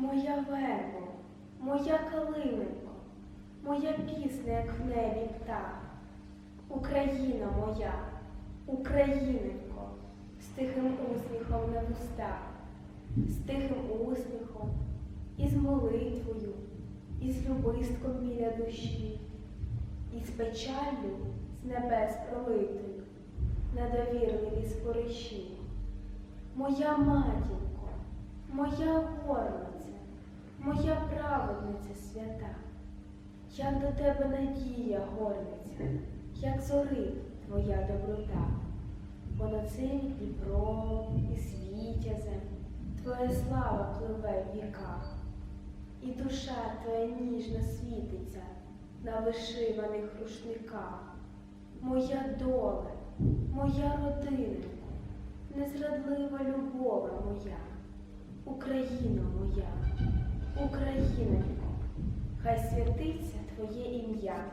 Моя вербо, моя калинко, моя пісня, як в небі птах. Україна моя, Україненько, з тихим усміхом на вустах, з тихим усміхом, і з молитвою, і з любистком біля душі, і з печаллю з небес пролитою на довірливі спориші. Моя матінко, моя горниця, моя праведниця свята, як до тебе надія горниця, як зорить твоя доброта. Понад цим Дніпром і світязем твоя слава пливе в віках, і душа твоя ніжно світиться на вишиваних рушниках. Моя доле, моя родиненько, незрадлива любова моя, Україна моя, Україненько, хай святиться Твоє ім'я.